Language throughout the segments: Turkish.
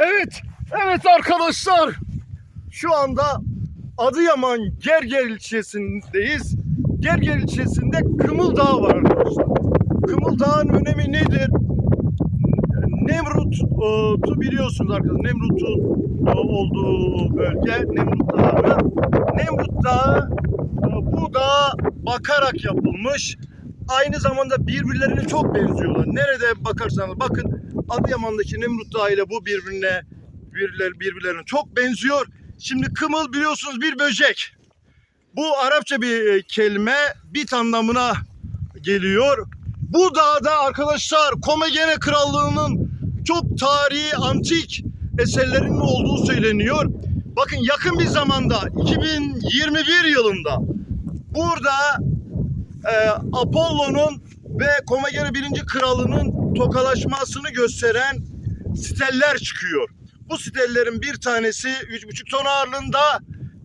Evet, evet arkadaşlar. Şu anda Adıyaman Gerger ilçesindeyiz. Gerger ilçesinde Kımıl Dağı var arkadaşlar. Kımıl Dağı'nın önemi nedir? Nemrut'u biliyorsunuz arkadaşlar. Nemrut'un e, olduğu bölge Nemrut Dağı. Nemrut Dağı e, bu dağa bakarak yapılmış. Aynı zamanda birbirlerine çok benziyorlar. Nerede bakarsanız bakın Adıyaman'daki Nemrut Dağı ile bu birbirine birbirler, birbirlerine çok benziyor. Şimdi kımıl biliyorsunuz bir böcek. Bu Arapça bir e, kelime bit anlamına geliyor. Bu dağda arkadaşlar Komagene Krallığı'nın çok tarihi antik eserlerinin olduğu söyleniyor. Bakın yakın bir zamanda 2021 yılında burada e, Apollo'nun ve Komagene 1. Kralı'nın tokalaşmasını gösteren steller çıkıyor. Bu stellerin bir tanesi 3,5 ton ağırlığında,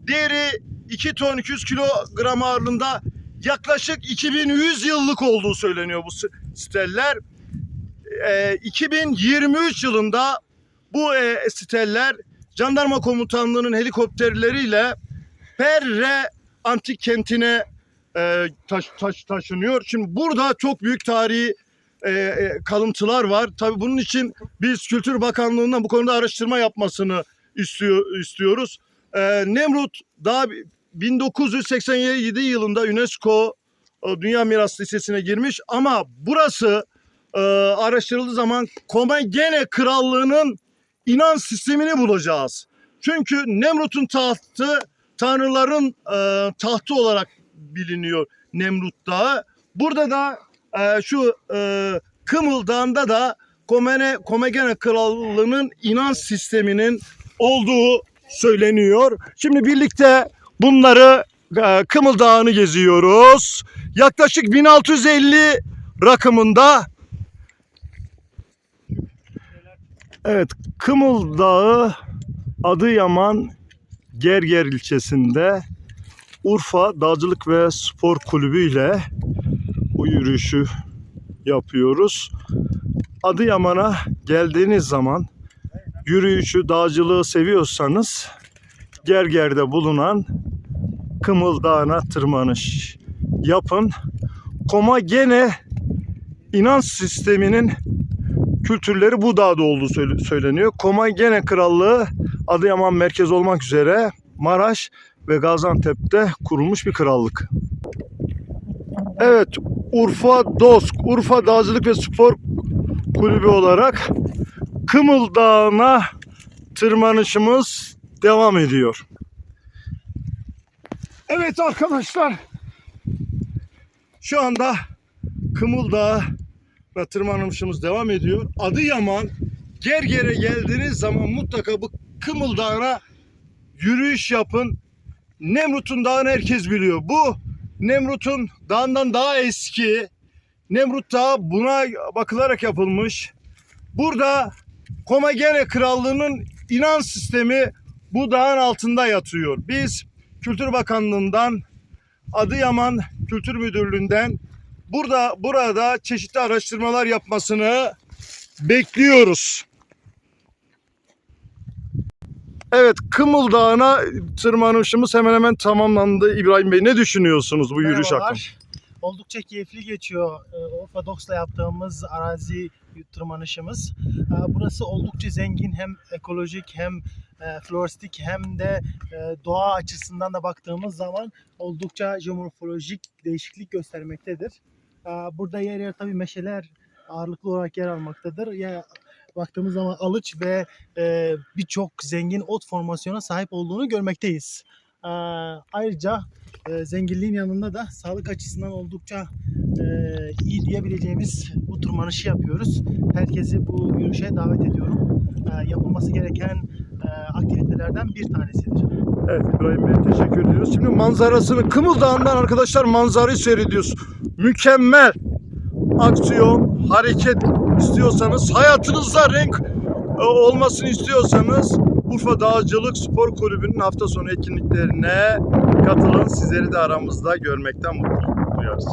diğeri 2 ton 200 kilogram ağırlığında yaklaşık 2100 yıllık olduğu söyleniyor bu steller. Ee, 2023 yılında bu e, steller jandarma komutanlığının helikopterleriyle Perre antik kentine e, taş, taş, taşınıyor. Şimdi burada çok büyük tarihi e, e, kalıntılar var. Tabii bunun için biz Kültür Bakanlığı'ndan bu konuda araştırma yapmasını istiyor, istiyoruz. E, Nemrut daha 1987 yılında UNESCO e, Dünya Miras Listesi'ne girmiş ama burası e, araştırıldığı zaman Komagene Krallığı'nın inanç sistemini bulacağız. Çünkü Nemrut'un tahtı tanrıların e, tahtı olarak biliniyor Nemrut Dağı. Burada da e, şu e, Kımıl Dağı'nda da Komene, Komagene Krallığı'nın inanç sisteminin olduğu söyleniyor. Şimdi birlikte bunları e, Kımıl Dağı'nı geziyoruz. Yaklaşık 1650 rakımında Evet, Kımıl Dağı Adıyaman Gerger ilçesinde Urfa Dağcılık ve Spor Kulübü ile bu yürüyüşü yapıyoruz. Adıyaman'a geldiğiniz zaman yürüyüşü, dağcılığı seviyorsanız Gerger'de bulunan Kımıl Dağı'na tırmanış yapın. Koma gene inanç sisteminin kültürleri bu dağda olduğu söyle- söyleniyor. Komagene Krallığı Adıyaman merkez olmak üzere Maraş ve Gaziantep'te kurulmuş bir krallık. Evet, Urfa DOSK, Urfa Dağcılık ve Spor Kulübü olarak Kımıl Dağı'na tırmanışımız devam ediyor. Evet arkadaşlar, şu anda Kımıl Dağı ve tırmanışımız devam ediyor. Adıyaman Gerger'e geldiğiniz zaman mutlaka bu Kımıl Dağı'na yürüyüş yapın. Nemrut'un dağını herkes biliyor. Bu Nemrut'un dağından daha eski. Nemrut Dağı buna bakılarak yapılmış. Burada Komagene Krallığı'nın inanç sistemi bu dağın altında yatıyor. Biz Kültür Bakanlığı'ndan Adıyaman Kültür Müdürlüğü'nden burada burada çeşitli araştırmalar yapmasını bekliyoruz. Evet, Kımıl Dağı'na tırmanışımız hemen hemen tamamlandı. İbrahim Bey ne düşünüyorsunuz bu yürüyüş hakkında? Oldukça keyifli geçiyor e, Urfa Doks'la yaptığımız arazi tırmanışımız. E, Burası oldukça zengin hem ekolojik hem e, floristik hem de e, doğa açısından da baktığımız zaman oldukça jeomorfolojik değişiklik göstermektedir. E, Burada yer yer tabii meşeler ağırlıklı olarak yer almaktadır. Ya baktığımız zaman alıç ve e, birçok zengin ot formasyona sahip olduğunu görmekteyiz. E, Ayrıca e, zenginliğin yanında da sağlık açısından oldukça e, iyi diyebileceğimiz bu tırmanışı yapıyoruz. Herkesi bu yürüyüşe davet ediyorum. E, yapılması gereken e, aktivitelerden bir tanesidir. Evet İbrahim Bey teşekkür ediyoruz. Şimdi manzarasını Kımıl Dağı'ndan arkadaşlar manzarayı seyrediyoruz. Mükemmel aksiyon, hareket istiyorsanız, hayatınızda renk e, olmasını istiyorsanız Urfa Dağcılık Spor Kulübü'nün hafta sonu etkinliklerine katılın. Sizleri de aramızda görmekten mutluluk duyarız.